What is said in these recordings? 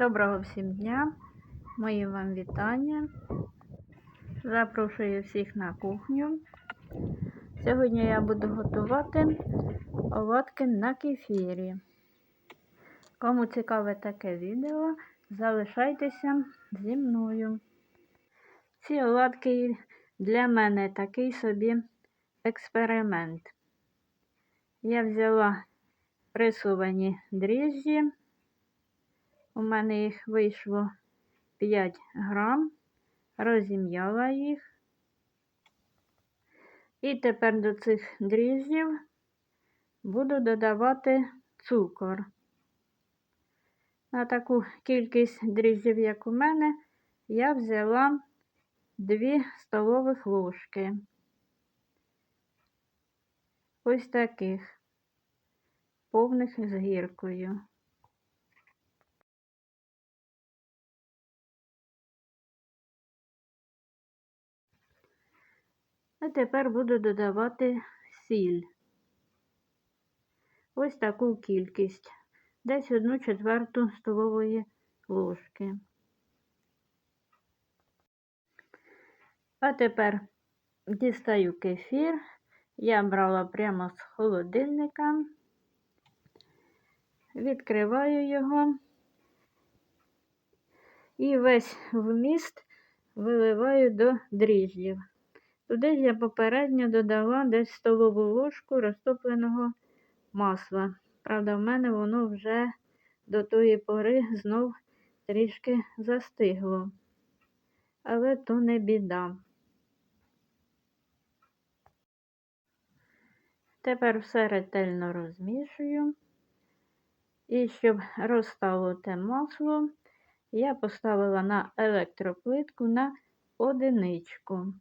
Доброго всім дня, мої вам вітання. Запрошую всіх на кухню. Сьогодні я буду готувати оладки на кефірі. Кому цікаве таке відео, залишайтеся зі мною. Ці оладки для мене такий собі експеримент. Я взяла пресовані дріжджі. У мене їх вийшло 5 грам, розім'яла їх. І тепер до цих дріжджів буду додавати цукор. На таку кількість дріжджів, як у мене, я взяла 2 столових ложки. Ось таких повних з гіркою. А тепер буду додавати сіль. Ось таку кількість, десь одну четверту столової ложки. А тепер дістаю кефір. Я брала прямо з холодильника, відкриваю його і весь вміст виливаю до дріжджів. Туди я попередньо додала десь столову ложку розтопленого масла. Правда, в мене воно вже до тої пори знов трішки застигло. Але то не біда. Тепер все ретельно розмішую. І щоб розстало те масло, я поставила на електроплитку на одиничку.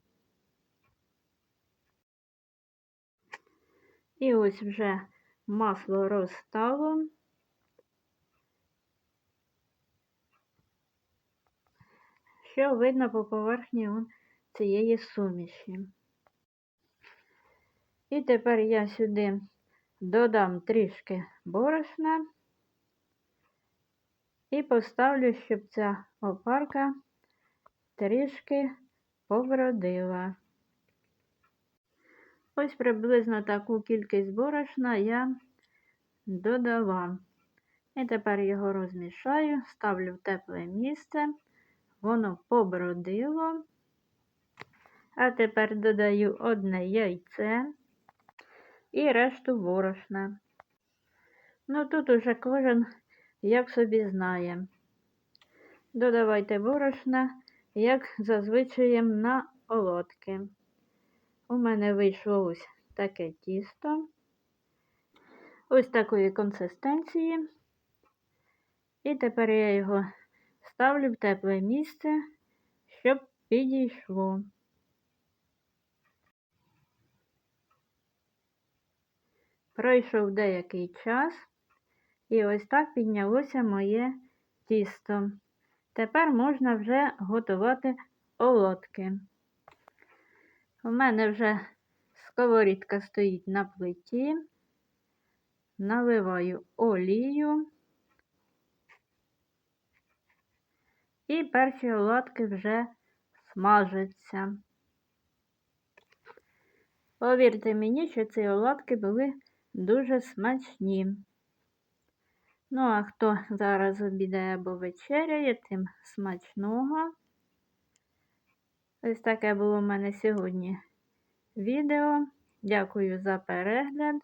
І ось вже масло розстало. Що видно по поверхні цієї суміші. І тепер я сюди додам трішки борошна і поставлю, щоб ця опарка трішки побродила. Ось приблизно таку кількість борошна я додала. І тепер його розмішаю, ставлю в тепле місце, воно побродило. А тепер додаю одне яйце і решту борошна. Ну тут уже кожен як собі знає. Додавайте борошна, як зазвичай на олодки. У мене вийшло ось таке тісто, ось такої консистенції. І тепер я його ставлю в тепле місце, щоб підійшло. Пройшов деякий час, і ось так піднялося моє тісто. Тепер можна вже готувати олодки. У мене вже сковорідка стоїть на плиті, наливаю олію і перші оладки вже смажаться. Повірте мені, що ці оладки були дуже смачні. Ну, а хто зараз обідає або вечеряє, тим смачного. Ось таке було в мене сьогодні відео. Дякую за перегляд.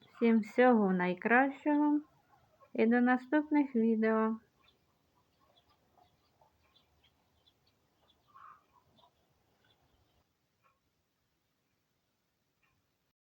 Всім всього найкращого і до наступних відео.